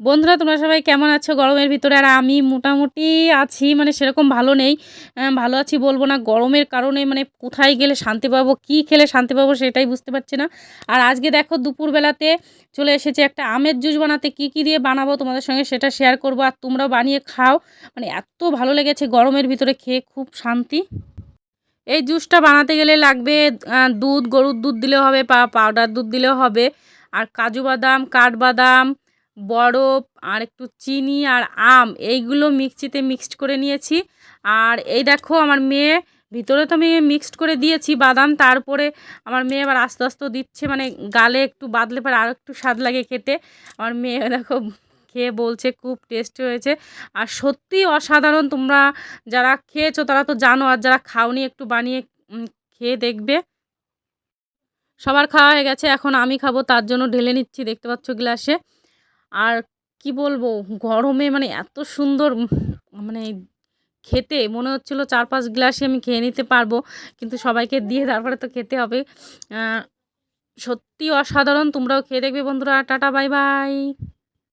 বন্ধুরা, তোমরা সবাই কেমন আছো? গরমের ভিতরে আর আমি মোটামুটি আছি মানে সেরকম ভালো নেই। ভালো আছি বলব না, গরমের কারণে মানে কোথায় গেলে শান্তি পাবো, কি খেলে শান্তি পাবো সেটাই বুঝতে পারছি না। আর আজকে দেখো, দুপুরবেলাতে চলে এসেছে একটা আমের জুস বানাতে, কি কি দিয়ে বানাবো তোমাদের সঙ্গে সেটা শেয়ার করব, আর তোমরাও বানিয়ে খাও। মানে এত ভালো লেগেছে গরমের ভিতরে খেয়ে, খুব শান্তি। এই জুসটা বানাতে গেলে লাগবে দুধ, গরুর দুধ দিলেও হবে পাউডার দুধ দিলেও হবে। আর কাজু বাদাম কাঠবাদাম বরফ, আর একটু চিনি আর আম, এইগুলো মিক্সিতে মিক্সড করে নিয়েছি। আর এই দেখো আমার মেয়ে, ভিতরে তো আমি মিক্সড করে দিয়েছি বাদাম, তারপরে আমার মেয়ে আবার আস্তে আস্তে দিচ্ছে মানে গালে একটু বাদলে পরে আরও একটু স্বাদ লাগে খেতে। আমার মেয়ে দেখো খেয়ে বলছে, খুব টেস্টি হয়েছে। আর সত্যি অসাধারণ, তোমরা যারা খেয়েছো তারা তো জানো, আর যারা খাওনি একটু বানিয়ে খেয়ে দেখবে। সবার খাওয়া হয়ে গেছে, এখন আমি খাব, তার জন্য ঢেলে নিচ্ছি, দেখতে পাচ্ছ গ্লাসে। আর কি বলব, গরমে মানে এত সুন্দর মানে খেতে, মনে হচ্ছিল চার পাঁচ গ্লাসই আমি খেয়ে নিতে পারব, কিন্তু সবাইকে দিয়ে তারপরে তো খেতে হবে। সত্যি অসাধারণ, তোমরাও খেয়ে দেখবে বন্ধুরা, টাটা বাই বাই